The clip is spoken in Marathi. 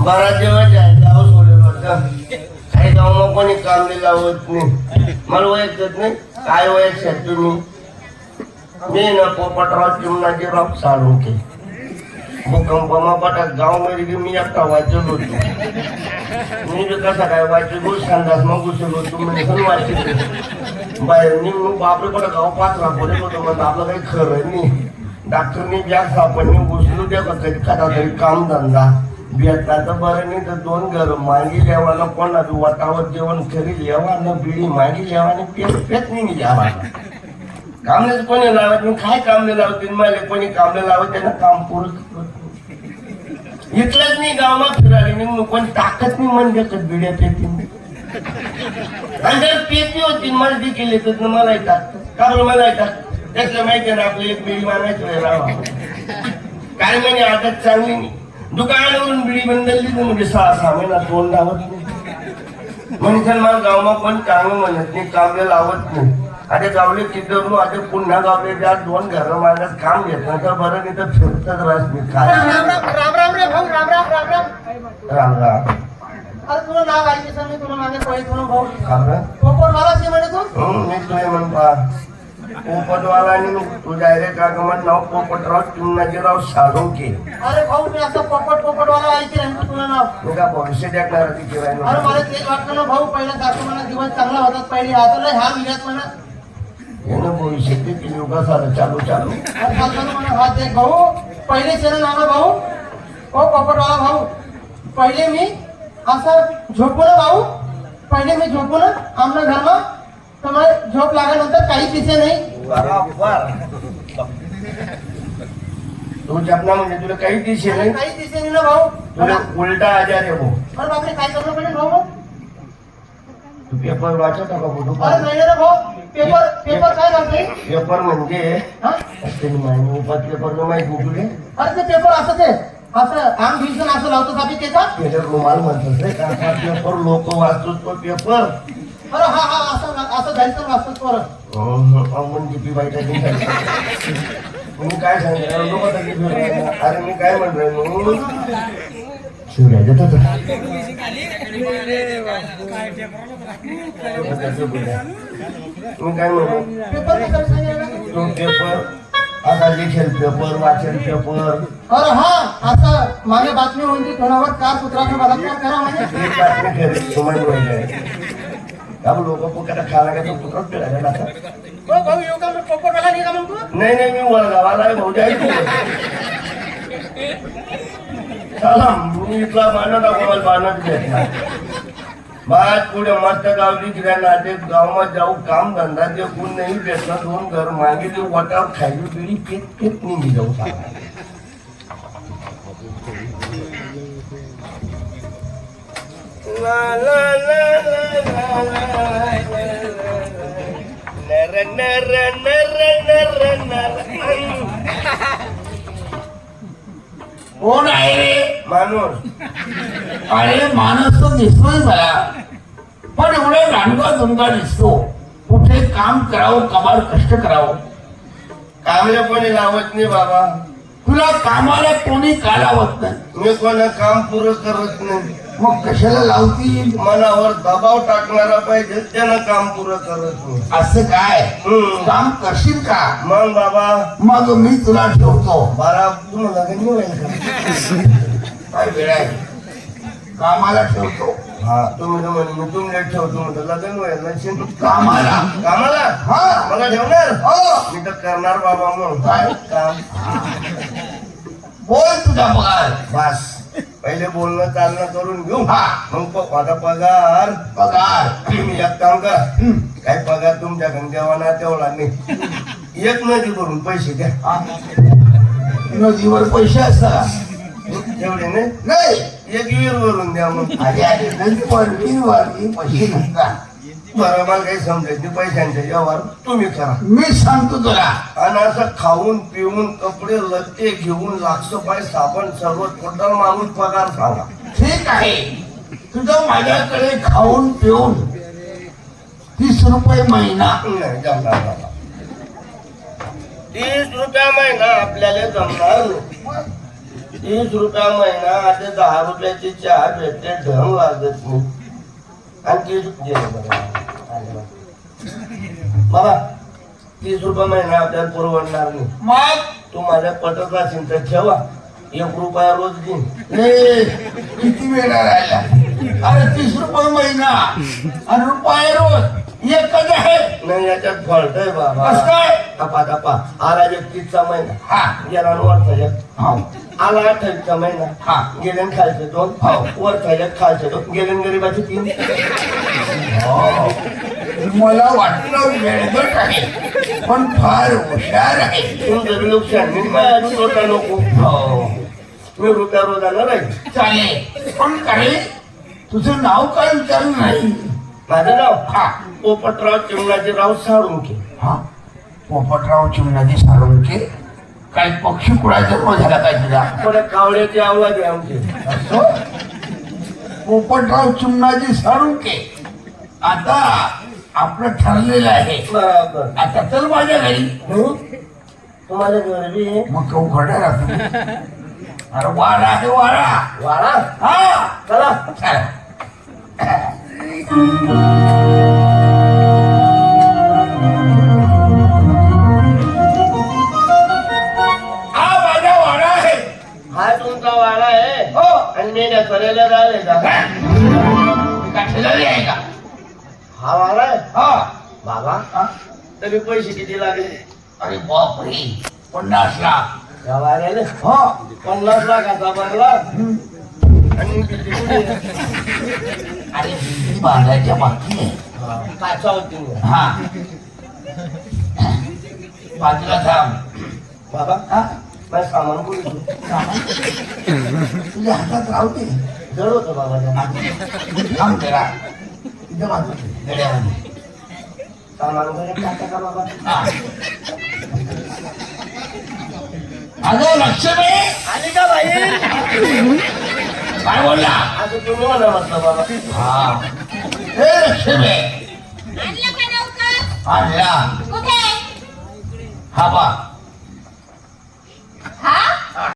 बारा दिवस आहे गाव सोडेल होतं काही गाव मग कोणी काम नाही लावत नाही मला ओळखत नाही काय ओळख तुम्ही मी ना पोपटराव चिमणाजी राव साळुंके भूकंप मापाटात गावमध्ये बी मी एकटा वाचत होतो मी बी कसा काय वाचत होतो संडास मग घुसत होतो म्हणजे पण वाचत बाहेर मग बापरे पण गाव पाच राखवले होतो म्हणजे आपलं काही खरं नाही डॉक्टरनी जास्त आपण घुसलो द्या का तरी कदा तरी काम धंदा भेटला तर बरं नाही तर दोन घर मागी लेवाला कोणा बी जेवण खरी लेवा बिडी मागी लेवाने पेट पेट नाही कामलेच कोणी लावत मी काय कामले लावतील मला कोणी कामले लावत त्यांना काम पुरत इथलंच नाही गावात फिरायला मी मग कोणी टाकत नाही म्हणजे का बिड्या पेटी आणि जर पेटी होती मला देखील येतात ना मला येतात कारण मला येतात त्यातलं माहिती आहे ना आपली एक बिडी मागायची काय म्हणे आदत चांगली नाही. दुकानावरून बिडी बंदलली तर म्हणजे सहा सहा महिना तोंड लावत नाही. म्हणजे मला गावमा पण चांगलं म्हणत नाही कामले लावत नाही. आता गावले चित्रलो आता पुन्हा गावले त्या दोन घर माझ्यात काम घेतलं तर बरं नाही तर फिरतच राहत मी काय? राम राम राम राम रे भाऊ राम राम राम राम. राम राम. अरे तुला नाव सर मी तुला मागे तुला भाऊ. राम मला म्हणे तू? मी तुझे म्हणता. आणि तू डायरेक्ट का गमत नाव पोपटराव चिमणाजीराव साळुंके अरे भाऊ मी असं पोपट पोपट वाला ऐकते आणि तुला नाव? मी का भविष्य देखणार ती अरे मला तेच ना भाऊ पहिला जातो म्हणा दिवस चांगला होतात पहिले आता लय हा विल्यात म्हणा. यानं भविष्य ते योगा झालं चालू चालू. अरे चालतो ना म्हणा हा ते भाऊ. पहिले चरण नाव भाऊ. हो पोपटवाला भाऊ. पहिले मी असं झोपू ना भाऊ पहिले मी झोपू ना आमच्या घरमा तर मला झोप लागल्यानंतर काही दिसे नाही. तू जपना म्हणजे तुला काही दिशे नाही. काही दिसे नाही ना भाऊ. तुला उलटा आजार आहे भाऊ. बापरे काय करणं पडेल भाऊ. तू पेपर वाचत का भाऊ अरे नाही ना भाऊ. पेपर पेपर काय राहते पेपर म्हणजे हा? उपात पेपर माहीत नाही तुले अरे ते पेपर असं ते असं आम भिजून असं लावतो सापी त्याचा रुमाल म्हणतात का पेपर लोक वाचतो तो पेपर. अरे हा हा असं असं जायचं वाचतो किती वाईट मी काय सांगितलं आता. अरे मी काय म्हणतोय शिवराय देतो मी काय म्हणतो तो पेपर आता लिखेल पेपर वाचेल पेपर. अरे हा असं मागे बातमी होती कोणावर कार पुत्राचा बलात्कार करा म्हणे एक बातमी खरी तुम्हाला माहिती आहे का लोक पोकाला खायला का तो पुत्र फिरायला लागतात हो भाऊ का मी पोपट मला नाही का म्हणतो नाही नाही मी वळगावाला आहे भाऊ जाईल चला मी इथला मानत मला मानत घेतला बाद पुढे मस्त गावली किराणा ते गावात जाऊ काम धंदा ते कोण नाही भेटला दोन घर मागितले वाटावर खायली पिढी पेट पेट निघी जाऊ ला ला ला ला। कोण आहे रे? माणूस अरे माणूस तो दिसतोय मला. पण एवढे रांडगा दुंगा दिसतो. कुठे काम करावं कमाल कष्ट करावं. कामले कोणी लावत नाही बाबा. तुला कामाला कोणी का लावत नाही. मी कोणा काम पुरं करत नाही. मग कशाला लावतील? मनावर दबाव टाकणारा पाहिजे त्यानं काम पुरं करत नाही. असं काय? हम्म. काम करशील का? मग बाबा. मग मी तुला ठेवतो. बारा तुम्हाला लग्न नाही होईल का काय वेळ आहे? कामाला ठेवतो. हा तुम्ही तर म्हणे मी तुमच्या ठेवतो म्हणतो लग्न होईल नसेल कामाला? कामाला? हा. मला ठेवणार? हो. मी तर करणार बाबा मग काय? काम. बोल तुझा पगार. बस. पहिले बोलणं चालणं करून घेऊ. हा. मग आता पगार. पगार. तुम्ही एक काम करा. काय पगार तुमच्याकडे देवा ना तेवढा नाही. एक नदी करून पैसे द्या. नदीवर पैसे असतात. तेवढे नाही. नाही. एक विहीर वरून द्या मग. अरे अरे नदीवर मी पैसे नसतात. मला काही समजत नाही पैशांचा व्यवहार तुम्ही करा. मी सांगतो तुला. आणि असं खाऊन पिऊन कपडे लत्ते घेऊन लाखशे पाय साबण सर्व टोटल माणूस पगार सांगा. ठीक आहे. तुझं माझ्याकडे खाऊन पिऊन तीस रुपये महिना. नाही जमणार बाबा तीस रुपया महिना आपल्याला जमणार नाही. तीस रुपया महिना आता दहा रुपयाची चहा भेटते ढंग लागत नाही. आणि तीस गेले बरं. आले बरं. बाबा तीस रुपये महिना आपल्याला परवडणार नाही. मग? तू माझ्या पटत असेल तर ठेवा. एक रुपया रोज देईन. ए, किती वेळा राहिला? अरे तीस रुपये महिना. आणि रुपये रोज. एकच आहे. नाही याच्यात फॉल्ट आहे बाबा. कसं काय? तपा तपा आला एकतीसचा महिना. हा. गेला वरचा एक. हो. आला अठ्ठावीसचा महिना. हा. गेले न खालचे दोन. हो. वरचा एक खालचे दोन. गेले गरीबाचे तीन. हो. मला वाटलं वेळगट आहे पण फार हुशार आहे. तुमचं नुकसान. स्वतः नको. हो. मी रुपया रोज आणणार आहे चालेल. पण काय तुझं नाव काय विचारलं नाही माझं नाव? हा. पोपटराव चिमणाजीराव साळुंके हा. पोपटराव चिमणाजी साळुंके. काही पक्षी कुळा जन्म झाला काय तुझा थोड्या कावड्याची आवाज आहे आमची. असं? पोपटराव चिमणाजी साळुंके. आता आपलं ठरलेलं आहे. बरोबर. आता चल माझ्या घरी. हं? तुम्हाला गरबी मग तो खडा राहतो अरे वाडा आहे वाडा वाळा हा. चला. चला. त्या करेला राहिले का? हा? हा बाबा. हा? तरी पैसे किती लागले? अरे बापरे. पन्नास लाख. या वाड्याला हो. पन्नास लाखाचा बनला आणि? अरे बांधायच्या बाकी आहे हा, काचा होती ना. हा. बाजूला थांब. बाबा? हा? माझं सामान ठेवू? तुझ्या हातात राहू दे जड होतं बाबा त्या. थांब जरा. इथं बाजू गड्यामध्ये. सामान घरी टाका का बाबा. अगं लक्ष्मी. आली का बाई? काय बोलला? असं तुम्ही म्हणा म्हटलं बाबा. हा. हे लक्ष्मी. आणलं हा बा.